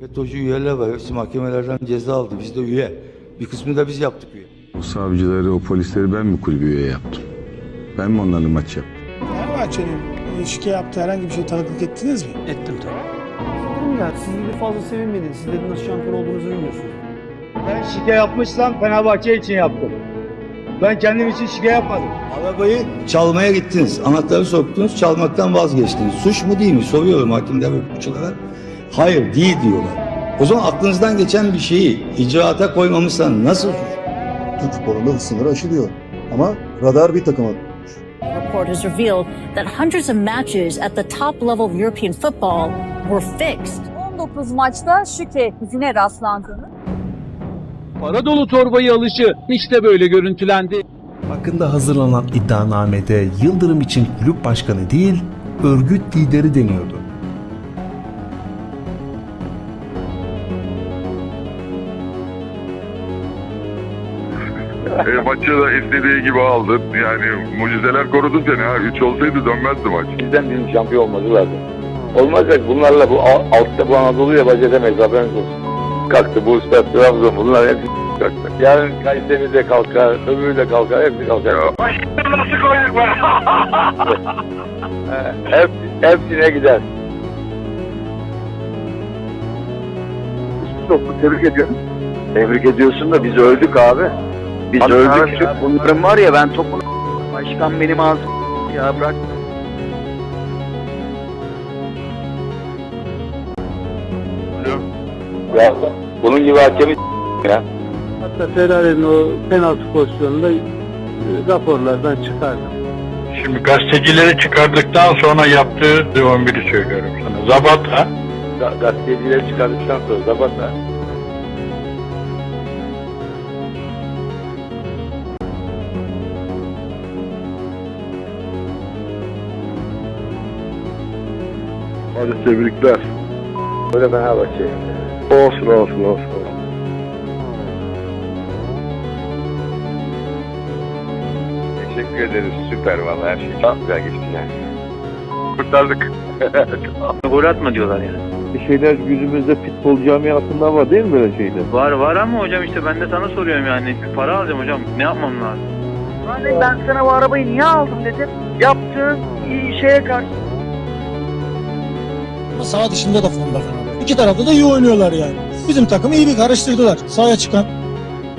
FETÖ'cü üyeler var. Hepsi mahkemelerden ceza aldı. Biz de üye. Bir kısmını da biz yaptık üye. O savcıları, o polisleri ben mi kulübü üye yaptım? Ben mi onlarla maç yaptım? Fenerbahçe'nin ilişki yaptığı herhangi bir şey tanıklık ettiniz mi? Ettim tabii. Ya siz gibi fazla sevinmediniz. Sizlerin nasıl şampiyon olduğunuzu bilmiyorsunuz. Ben şike yapmışsam Fenerbahçe için yaptım. Ben kendim için şike yapmadım. Arabayı çalmaya gittiniz. Anahtarı soktunuz. Çalmaktan vazgeçtiniz. Suç mu değil mi? Soruyorum hakimler ve hukukçulara. Hayır değil diyorlar. O zaman aklınızdan geçen bir şeyi icraata koymamışsan nasıl suç? Türk futbolunda sınır aşılıyor. Ama radar bir takıma report has revealed that hundreds of matches at the top level of European football were fixed. 19 maçta şüke izine rastlandığını Para dolu torbayı alışı işte böyle görüntülendi. Hakkında hazırlanan iddianamede Yıldırım için kulüp başkanı değil, örgüt lideri deniyordu. E, maçı da istediği gibi aldın. Yani mucizeler korudu seni ha. Üç olsaydı dönmezdi maç. Bizden bizim şampiyon olması lazım. Olmayacak bunlarla bu al- altta bu Anadolu'ya baş edemeyiz haberiniz olsun. Kalktı bu Üstad Trabzon bunlar hepsi kalktı. Yarın Kayseri de kalkar, öbürü de kalkar, hepsi kalkar. Nasıl koyduk be? Hep, hepsine gider. Çok tebrik ediyorum. Tebrik ediyorsun da biz öldük abi. Biz öldük. Ya. Bunların var ya ben topunu... Başkan benim ağzım... Ya bırak. Ya bunun gibi hakemi ya. Hatta Ferrari'nin o penaltı pozisyonunda e, raporlardan çıkardım. Şimdi gazetecileri çıkardıktan sonra yaptığı 11'i söylüyorum sana. Zabata. Ga- Gazetecileri çıkardıktan sonra Zabata. Hadi tebrikler. Böyle Fenerbahçe. Olsun olsun olsun. Teşekkür ederiz. Süper vallahi her şey çok güzel geçti yani. Kurtardık. Gol atma diyorlar yani. Bir şeyler yüzümüzde futbol camiasında var değil mi böyle şeyler? Var var ama hocam işte ben de sana soruyorum yani. Para alacağım hocam. Ne yapmam lazım? ben sana bu arabayı niye aldım dedim. Yaptığın iyi şeye karşı. Ama saha dışında da formda Fenerbahçe. İki tarafta da iyi oynuyorlar yani. Bizim takımı iyi bir karıştırdılar. Sahaya çıkan.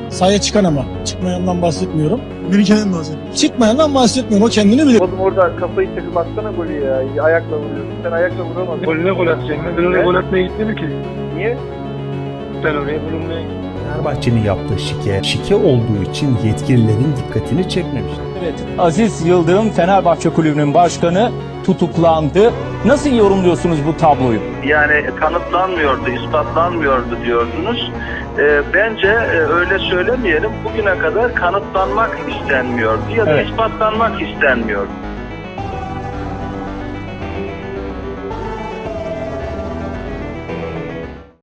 Sahaya çıkan ama. Çıkmayandan bahsetmiyorum. Birikenden bahsediyorum. Çıkmayandan bahsetmiyorum. O kendini bilir. Oğlum orada kafayı takıp atsana golü ya. Ayakla vuruyorsun. Sen ayakla vuramazsın. Golüne gol atacaksın. Ben oraya gol atmaya gitmedim ki. Niye? Ben oraya bulunmaya Fenerbahçe'nin yaptığı şike, şike olduğu için yetkililerin dikkatini çekmemişti. Evet, Aziz Yıldırım Fenerbahçe Kulübü'nün başkanı tutuklandı. Nasıl yorumluyorsunuz bu tabloyu? Yani kanıtlanmıyordu, ispatlanmıyordu diyordunuz. Ee, bence e, öyle söylemeyelim. Bugüne kadar kanıtlanmak istenmiyordu ya da Evet. ispatlanmak istenmiyordu.